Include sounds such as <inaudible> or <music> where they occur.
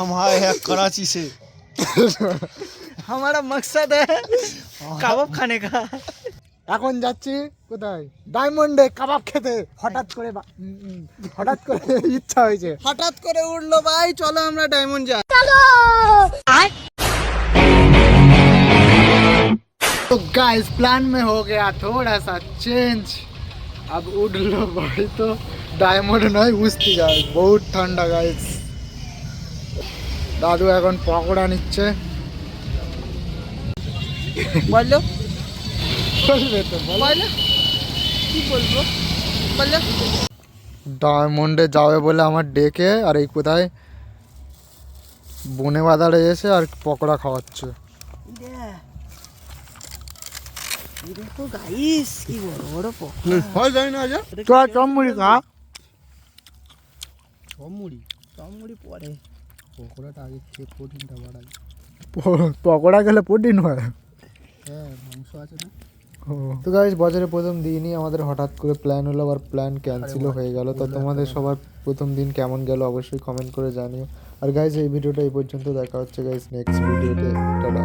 हम आए हैं कराची से हमारा मकसद है कबाब खाने का এখন যাচ্ছি কোথায় ডায়মন্ডে কাবাব খেতে হঠাৎ করে বা- উম, উম, হঠাৎ করে <laughs> ইচ্ছা হয়েছে হঠাৎ করে উঠলো ভাই চলো আমরা ডায়মন্ড যাই तो गाइस प्लान में हो गया थोड़ा सा चेंज अब उड़ लो भाई तो ডায়মন্ড নয় উস্তি গাছ বহুত ঠান্ডা গাইস দাদু এখন পকোড়া নিচ্ছে। বলল বলবে তো বলো। কি বলব? বলল ডায়মন্ডে যাবে বলে আমার ডেকে আর এই কোথায় বনে বাজারে এসে আর পকোড়া খাওয়াচ্ছে। খা। চমুড়ি চমুড়ি পরে। পকোড়াটা আগে খেয়ে প্রোটিনটা বাড়াই। পকোড়া খেলে প্রোটিন হয়? হ্যাঁ মাংস আছে না? তো গাইজ বছরের প্রথম দিনই আমাদের হঠাৎ করে প্ল্যান হলো আবার প্ল্যান ক্যান্সেলও হয়ে গেল। তো তোমাদের সবার প্রথম দিন কেমন গেল অবশ্যই কমেন্ট করে জানিও। আর গাইজ এই ভিডিওটা এই পর্যন্ত। দেখা হচ্ছে গাইজ নেক্সট ভিডিওতে টাটা